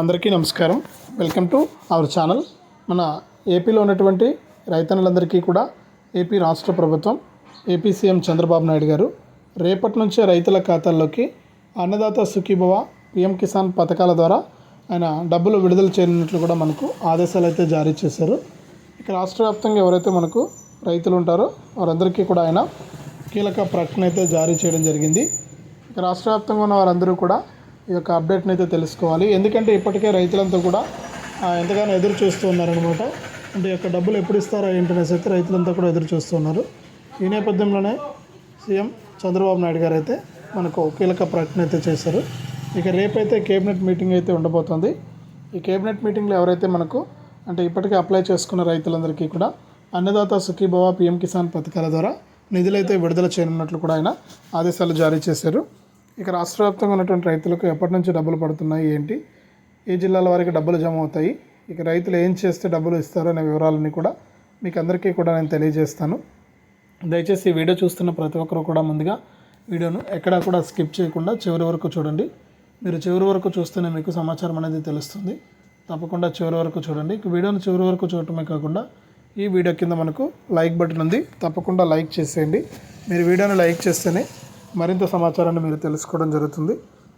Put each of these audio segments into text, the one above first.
అందరికీ నమస్కారం. Welcome to our channel. మన ఏపీలో ఉన్నటువంటి రైతన్నులందరికీ కూడా ఏపీ రాష్ట్ర ప్రభుత్వం ఏపీ సీఎం చంద్రబాబు నాయుడు గారు రేపటి నుంచే రైతుల ఖాతాల్లోకి అన్నదాత సుఖీభవ పిఎం కిసాన్ పథకాల ద్వారా ఆయన డబ్బులు విడుదల చేయనున్నట్లు కూడా మనకు ఆదేశాలు అయితే జారీ చేశారు. ఇక రాష్ట్ర వ్యాప్తంగా ఎవరైతే మనకు రైతులు ఉంటారో వారందరికీ కూడా ఆయన కీలక ప్రకటన అయితే జారీ చేయడం జరిగింది. ఇక రాష్ట్ర వ్యాప్తంగా ఉన్న వారందరూ కూడా ఈ యొక్క అప్డేట్ని అయితే తెలుసుకోవాలి. ఎందుకంటే ఇప్పటికే రైతులంతా కూడా ఎంతగానో ఎదురు చూస్తున్నారనమాట అంటే ఈ యొక్క డబ్బులు ఎప్పుడు ఇస్తారో ఏంటనేసి అయితే రైతులంతా కూడా ఎదురు చూస్తున్నారు ఈ నేపథ్యంలోనే సీఎం చంద్రబాబు నాయుడు గారు అయితే మనకు కీలక ప్రకటన అయితే చేశారు. ఇక రేపైతే కేబినెట్ మీటింగ్ అయితే ఉండబోతుంది. ఈ కేబినెట్ మీటింగ్లో ఎవరైతే మనకు అంటే ఇప్పటికే అప్లై చేసుకున్న రైతులందరికీ కూడా అన్నదాత సుఖీభవ పిఎం కిసాన్ పథకాల ద్వారా నిధులైతే విడుదల చేయనున్నట్లు కూడా ఆయన ఆదేశాలు జారీ చేశారు. ఇక రాష్ట్ర వ్యాప్తంగా ఉన్నటువంటి రైతులకు ఎప్పటి నుంచి డబ్బులు పడుతున్నాయి ఏంటి? ఏ జిల్లాల వారికి డబ్బులు జమ అవుతాయి? ఇక రైతులు ఏం చేస్తే డబ్బులు ఇస్తారో అనే వివరాలన్నీ కూడా మీకు అందరికీ కూడా నేను తెలియజేస్తాను. దయచేసి ఈ వీడియో చూస్తున్న ప్రతి ఒక్కరు కూడా ముందుగా వీడియోను ఎక్కడా కూడా స్కిప్ చేయకుండా చివరి వరకు చూడండి. మీరు చివరి వరకు చూస్తేనే మీకు సమాచారం అనేది తెలుస్తుంది. తప్పకుండా చివరి వరకు చూడండి. వీడియోను చివరి వరకు చూడటమే కాకుండా ఈ వీడియో కింద మనకు లైక్ బటన్ ఉంది. తప్పకుండా లైక్ చేసేయండి. మీరు వీడియోని లైక్ చేస్తేనే మరింత సమాచారాన్ని మీరు తెలుసుకోవడం జరుగుతుంది.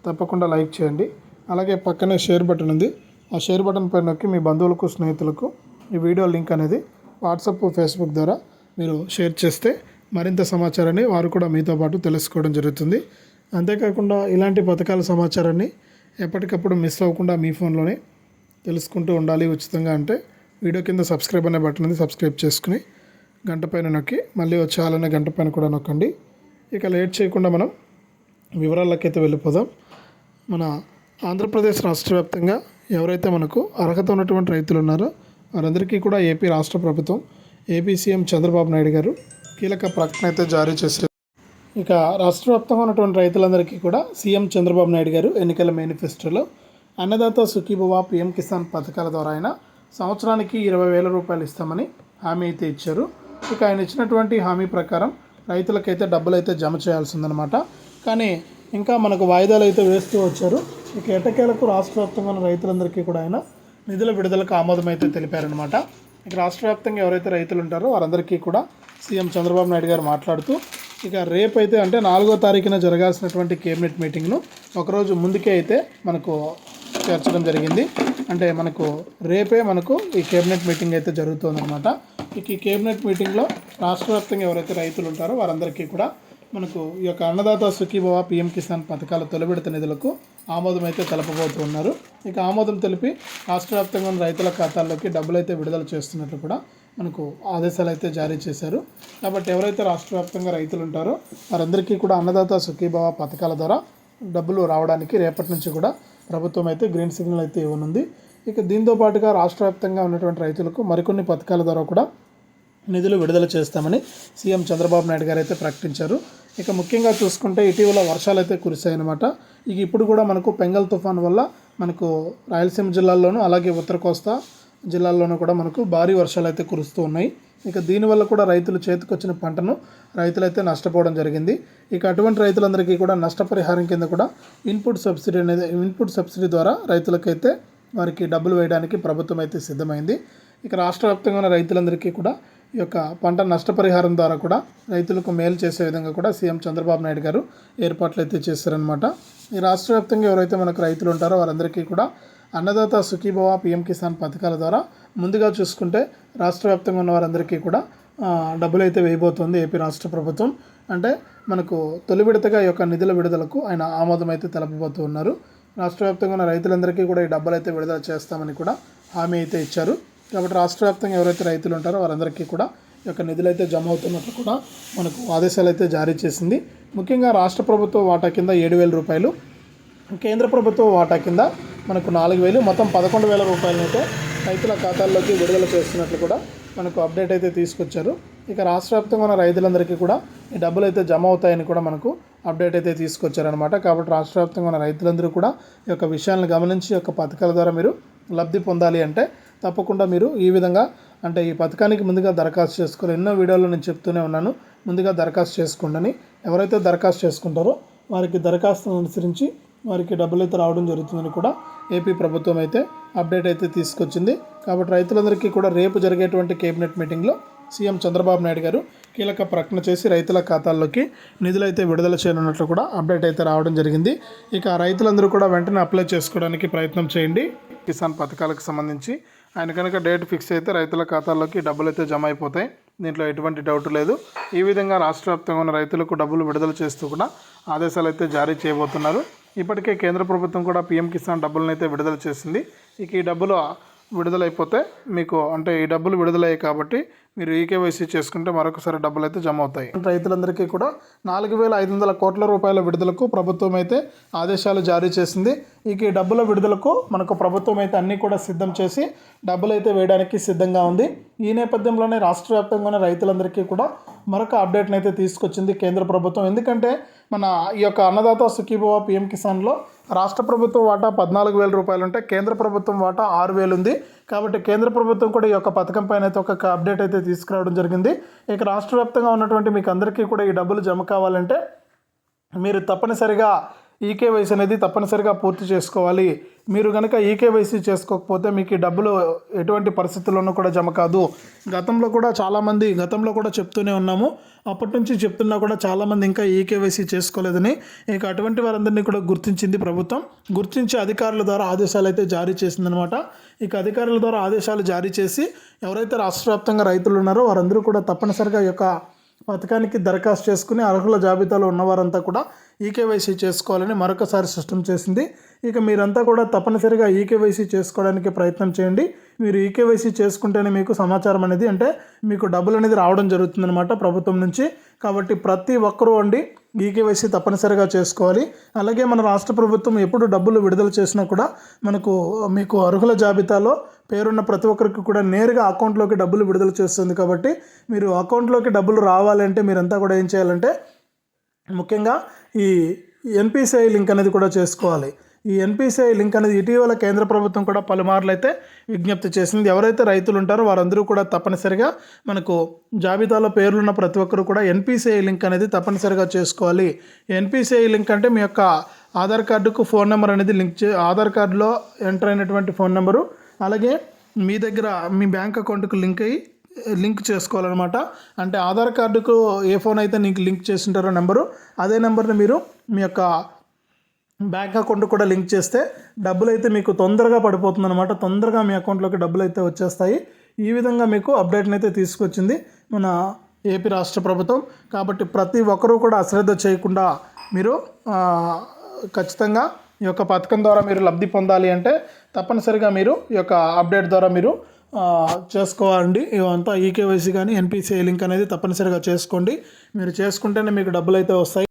తప్పకుండా లైక్ చేయండి. అలాగే పక్కనే షేర్ బటన్ ఉంది. ఆ షేర్ బటన్ పైన నొక్కి మీ బంధువులకు స్నేహితులకు ఈ వీడియో లింక్ అనేది వాట్సాప్ ఫేస్బుక్ ద్వారా మీరు షేర్ చేస్తే మరింత సమాచారాన్ని వారు కూడా మీతో పాటు తెలుసుకోవడం జరుగుతుంది. అంతేకాకుండా ఇలాంటి పథకాల సమాచారాన్ని ఎప్పటికప్పుడు మిస్ అవ్వకుండా మీ ఫోన్లోనే తెలుసుకుంటూ ఉండాలి ఉచితంగా అంటే వీడియో కింద సబ్స్క్రైబ్ అనే బటన్ ఉంది. సబ్స్క్రైబ్ చేసుకుని గంట పైన నొక్కి మళ్ళీ వచ్చేయాలనే గంట పైన కూడా నొక్కండి. ఇక లేట్ చేయకుండా మనం వివరాలకైతే వెళ్ళిపోదాం. మన ఆంధ్రప్రదేశ్ రాష్ట్ర వ్యాప్తంగా ఎవరైతే మనకు అర్హత ఉన్నటువంటి రైతులు ఉన్నారో వారందరికీ కూడా ఏపీ రాష్ట్ర ప్రభుత్వం ఏపీ సీఎం చంద్రబాబు నాయుడు గారు కీలక ప్రకటన అయితే జారీ చేశారు. ఇక రాష్ట్ర వ్యాప్తంగా ఉన్నటువంటి రైతులందరికీ కూడా సీఎం చంద్రబాబు నాయుడు గారు ఎన్నికల మేనిఫెస్టోలో అన్నదాత సుఖీభవ పిఎం కిసాన్ పథకాల ద్వారా ఆయన సంవత్సరానికి ఇరవై వేల రూపాయలు ఇస్తామని హామీ అయితే ఇచ్చారు. ఇక ఆయన ఇచ్చినటువంటి హామీ ప్రకారం రైతులకైతే డబ్బులు అయితే జమ చేయాల్సిందనమాట. కానీ ఇంకా మనకు వాయిదాలు అయితే వేస్తూ వచ్చారు. ఇక ఎటకేలకు రాష్ట్ర వ్యాప్తంగా ఉన్న రైతులందరికీ కూడా ఆయన నిధుల విడుదలకు ఆమోదం అయితే తెలిపారనమాట. ఇక రాష్ట్ర వ్యాప్తంగా ఎవరైతే రైతులు ఉంటారో వారందరికీ కూడా సీఎం చంద్రబాబు నాయుడు గారు మాట్లాడుతూ ఇక రేపైతే అంటే నాలుగో తారీఖున జరగాల్సినటువంటి కేబినెట్ మీటింగ్ను ఒకరోజు ముందుకే అయితే మనకు చేర్చడం జరిగింది. అంటే మనకు రేపే మనకు ఈ కేబినెట్ మీటింగ్ అయితే జరుగుతుందన్నమాట ఇక ఈ కేబినెట్ మీటింగ్లో రాష్ట్ర వ్యాప్తంగా ఎవరైతే రైతులు ఉంటారో వారందరికీ కూడా మనకు ఈ యొక్క అన్నదాత సుఖీభవ పిఎం కిసాన్ పథకాల తొలిబిడత నిధులకు ఆమోదం అయితే తెలపబోతున్నారు ఇక ఆమోదం తెలిపి రాష్ట్ర వ్యాప్తంగా ఉన్న రైతుల ఖాతాల్లోకి డబ్బులు అయితే విడుదల చేస్తున్నట్లు కూడా మనకు ఆదేశాలు అయితే జారీ చేశారు. కాబట్టి ఎవరైతే రాష్ట్ర వ్యాప్తంగా రైతులు ఉంటారో వారందరికీ కూడా అన్నదాత సుఖీభవ పథకాల ద్వారా డబ్బులు రావడానికి రేపటి నుంచి కూడా ప్రభుత్వం అయితే గ్రీన్ సిగ్నల్ అయితే ఇవ్వనుంది. ఇక దీంతో పాటుగా రాష్ట్ర వ్యాప్తంగా ఉన్నటువంటి రైతులకు మరికొన్ని పథకాల ద్వారా కూడా నిధులు విడుదల చేస్తామని సీఎం చంద్రబాబు నాయుడు గారు అయితే ప్రకటించారు. ఇక ముఖ్యంగా చూసుకుంటే ఇటీవల వర్షాలు అయితే కురిశాయన్నమాట. ఇక ఇప్పుడు కూడా మనకు పెంగల్ తుఫాన్ వల్ల మనకు రాయలసీమ జిల్లాల్లోనూ అలాగే ఉత్తర కోస్తా జిల్లాల్లోనూ కూడా మనకు భారీ వర్షాలు అయితే కురుస్తూ ఉన్నాయి. ఇక దీనివల్ల కూడా రైతులు చేతికొచ్చిన పంటను రైతులైతే నష్టపోవడం జరిగింది. ఇక అటువంటి రైతులందరికీ కూడా నష్టపరిహారం కింద కూడా ఇన్పుట్ సబ్సిడీ అనేది ఇన్పుట్ సబ్సిడీ ద్వారా రైతులకైతే వారికి డబ్బులు వేయడానికి ప్రభుత్వం అయితే సిద్ధమైంది. ఇక రాష్ట్ర వ్యాప్తంగా ఉన్న రైతులందరికీ కూడా ఈ యొక్క పంట నష్టపరిహారం ద్వారా కూడా రైతులకు మేలు చేసే విధంగా కూడా సీఎం చంద్రబాబు నాయుడు గారు ఏర్పాట్లు అయితే చేశారనమాట ఈ రాష్ట్ర వ్యాప్తంగా ఎవరైతే మనకు రైతులు ఉంటారో వారందరికీ కూడా అన్నదాత సుఖీభవ పిఎం కిసాన్ పథకాల ద్వారా ముందుగా చూసుకుంటే రాష్ట్ర వ్యాప్తంగా ఉన్న వారందరికీ కూడా డబ్బులు అయితే వేయబోతోంది ఏపీ రాష్ట్ర ప్రభుత్వం. అంటే మనకు తొలి విడతగా ఈ యొక్క నిధుల విడుదలకు ఆయన ఆమోదం అయితే తెలపబోతూ ఉన్నారు రాష్ట్ర వ్యాప్తంగా ఉన్న రైతులందరికీ కూడా ఈ డబ్బులు అయితే విడుదల చేస్తామని కూడా హామీ అయితే ఇచ్చారు. కాబట్టి రాష్ట్ర వ్యాప్తంగా ఎవరైతే రైతులు ఉంటారో వారందరికీ కూడా ఈ యొక్క నిధులు అయితే జమ అవుతున్నట్లు కూడా మనకు ఆదేశాలు అయితే జారీ చేసింది. ముఖ్యంగా రాష్ట్ర ప్రభుత్వ వాటా కింద ఏడు వేల రూపాయలు కేంద్ర ప్రభుత్వ వాటా కింద మనకు నాలుగు వేలు మొత్తం పదకొండు వేల రూపాయలనైతే రైతుల ఖాతాల్లోకి విడుదల చేస్తున్నట్లు కూడా మనకు అప్డేట్ అయితే తీసుకొచ్చారు. ఇక రాష్ట్ర వ్యాప్తంగా ఉన్న రైతులందరికీ కూడా ఈ డబ్బులు అయితే జమ అవుతాయని కూడా మనకు అప్డేట్ అయితే తీసుకొచ్చారనమాట కాబట్టి రాష్ట్ర వ్యాప్తంగా ఉన్న రైతులందరూ కూడా ఈ యొక్క విషయాలను గమనించి యొక్క పథకాల ద్వారా మీరు లబ్ధి పొందాలి అంటే తప్పకుండా మీరు ఈ విధంగా అంటే ఈ పథకానికి ముందుగా దరఖాస్తు చేసుకోవాలి. ఎన్నో వీడియోలో నేను చెప్తూనే ఉన్నాను. ముందుగా దరఖాస్తు చేసుకోండి ఎవరైతే దరఖాస్తు చేసుకుంటారో వారికి దరఖాస్తును అనుసరించి వారికి డబ్బులు అయితే రావడం జరుగుతుందని కూడా ఏపీ ప్రభుత్వం అయితే అప్డేట్ అయితే తీసుకొచ్చింది. కాబట్టి రైతులందరికీ కూడా రేపు జరిగేటువంటి కేబినెట్ మీటింగ్లో సీఎం చంద్రబాబు నాయుడు గారు కీలక ప్రకటన చేసి రైతుల ఖాతాల్లోకి నిధులైతే విడుదల చేయనున్నట్లు కూడా అప్డేట్ అయితే రావడం జరిగింది. ఇక రైతులందరూ కూడా వెంటనే అప్లై చేసుకోవడానికి ప్రయత్నం చేయండి. కిసాన్ పథకాలకు సంబంధించి ఆయన కనుక డేట్ ఫిక్స్ అయితే రైతుల ఖాతాల్లోకి డబ్బులు అయితే జమ అయిపోతాయి. దీంట్లో ఎటువంటి డౌట్ లేదు. ఈ విధంగా రాష్ట్ర వ్యాప్తంగా ఉన్న రైతులకు డబ్బులు విడుదల చేస్తూ కూడా ఆదేశాలు అయితే జారీ చేయబోతున్నారు. ఇప్పటికే కేంద్ర ప్రభుత్వం కూడా పీఎం కిసాన్ డబ్బులను అయితే విడుదల చేసింది. ఇక ఈ డబ్బులు విడుదలైపోతే మీకు అంటే ఈ డబ్బులు విడుదలయ్యాయి కాబట్టి మీరు ఈకేవైసీ చేసుకుంటే మరొకసారి డబ్బులు అయితే జమ అవుతాయి రైతులందరికీ కూడా నాలుగు వేల ఐదు వందల కోట్ల రూపాయల విడుదలకు ప్రభుత్వం అయితే ఆదేశాలు జారీ చేసింది. ఇక ఈ డబ్బుల విడుదలకు మనకు ప్రభుత్వం అయితే అన్నీ కూడా సిద్ధం చేసి డబ్బులు అయితే వేయడానికి సిద్ధంగా ఉంది. ఈ నేపథ్యంలోనే రాష్ట్ర వ్యాప్తంగా ఉన్న రైతులందరికీ కూడా మరొక అప్డేట్ని అయితే తీసుకొచ్చింది కేంద్ర ప్రభుత్వం. ఎందుకంటే మన ఈ యొక్క అన్నదాత సుఖీభవ పిఎం కిసాన్లో రాష్ట్ర ప్రభుత్వం వాటా పద్నాలుగు వేల రూపాయలు ఉంటే కేంద్ర ప్రభుత్వం వాటా ఆరు వేలు ఉంది. కాబట్టి కేంద్ర ప్రభుత్వం కూడా ఈ యొక్క పథకం పైన అయితే ఒక అప్డేట్ అయితే తీసుకురావడం జరిగింది. ఇక రాష్ట్ర వ్యాప్తంగా ఉన్నటువంటి మీకు అందరికీ కూడా ఈ డబ్బులు జమ కావాలంటే మీరు తప్పనిసరిగా ఈకేవైసీ అనేది తప్పనిసరిగా పూర్తి చేసుకోవాలి. మీరు కనుక ఈకేవైసీ చేసుకోకపోతే మీకు డబ్బులు ఎటువంటి పరిస్థితుల్లోనూ కూడా జమ కాదు. గతంలో కూడా చాలామంది గతంలో కూడా చెప్తూనే ఉన్నాము. అప్పటి నుంచి చెప్తున్నా కూడా చాలామంది ఇంకా ఈకేవైసీ చేసుకోలేదని. ఇక అటువంటి వారందరినీ కూడా గుర్తించింది ప్రభుత్వం. గుర్తించి అధికారుల ద్వారా ఆదేశాలు అయితే జారీ చేసిందనమాట. ఇక అధికారుల ద్వారా ఆదేశాలు జారీ చేసి ఎవరైతే రాష్ట్ర వ్యాప్తంగా రైతులు ఉన్నారో వారందరూ కూడా తప్పనిసరిగా ఈ యొక్క పథకానికి దరఖాస్తు చేసుకుని అర్హుల జాబితాలో ఉన్నవారంతా కూడా ఈకేవైసీ చేసుకోవాలని మరొకసారి స్పష్టం చేసింది. ఇక మీరంతా కూడా తప్పనిసరిగా ఈకేవైసీ చేసుకోవడానికి ప్రయత్నం చేయండి. మీరు ఈకేవైసీ చేసుకుంటేనే మీకు సమాచారం అనేది అంటే మీకు డబ్బులు అనేది రావడం జరుగుతుందన్నమాట ప్రభుత్వం నుంచి. కాబట్టి ప్రతి ఒక్కరూ అండి ఈకేవైసీ తప్పనిసరిగా చేసుకోవాలి. అలాగే మన రాష్ట్ర ప్రభుత్వం ఎప్పుడు డబ్బులు విడుదల చేసినా కూడా మనకు మీకు అర్హుల జాబితాలో పేరున్న ప్రతి ఒక్కరికి కూడా నేరుగా అకౌంట్లోకి డబ్బులు విడుదల చేస్తుంది. కాబట్టి మీరు అకౌంట్లోకి డబ్బులు రావాలంటే మీరంతా కూడా ఏం చేయాలంటే ముఖ్యంగా ఈ ఎన్పిసిఐ లింక్ అనేది కూడా చేసుకోవాలి. ఈ ఎన్పిసిఐ లింక్ అనేది ఇటీవల కేంద్ర ప్రభుత్వం కూడా పలుమార్లు అయితే విజ్ఞప్తి చేసింది. ఎవరైతే రైతులు ఉంటారో వారందరూ కూడా తప్పనిసరిగా మనకు జాబితాలో పేర్లున్న ప్రతి ఒక్కరు కూడా ఎన్పిసిఐ లింక్ అనేది తప్పనిసరిగా చేసుకోవాలి. ఎన్పిసిఐ లింక్ అంటే మీ యొక్క ఆధార్ కార్డుకు ఫోన్ నెంబర్ అనేది లింక్ చే ఆధార్ కార్డులో ఎంటర్ అయినటువంటి ఫోన్ నెంబరు అలాగే మీ దగ్గర మీ బ్యాంక్ అకౌంట్కు లింక్ అయ్యి లింక్ చేసుకోవాలన్నమాట. అంటే ఆధార్ కార్డుకు ఏ ఫోన్ అయితే నీకు లింక్ చేసింటారో నెంబరు అదే నెంబర్ని మీరు మీ యొక్క బ్యాంక్ అకౌంట్ కూడా లింక్ చేస్తే డబ్బులు అయితే మీకు తొందరగా పడిపోతుంది అనమాట తొందరగా మీ అకౌంట్లోకి డబ్బులు అయితే వచ్చేస్తాయి. ఈ విధంగా మీకు అప్డేట్ని అయితే తీసుకొచ్చింది మన ఏపీ రాష్ట్ర ప్రభుత్వం. కాబట్టి ప్రతి ఒక్కరూ కూడా అశ్రద్ధ చేయకుండా మీరు ఖచ్చితంగా ఈ యొక్క పథకం ద్వారా మీరు లబ్ధి పొందాలి అంటే తప్పనిసరిగా మీరు ఈ యొక్క అప్డేట్ ద్వారా మీరు చేసుకోవాలండి. ఇవంతా ఈకేవైసీ కానీ ఎన్పిసిఐ లింక్ అనేది తప్పనిసరిగా చేసుకోండి. మీరు చేసుకుంటేనే మీకు డబ్బులు అయితే వస్తాయి.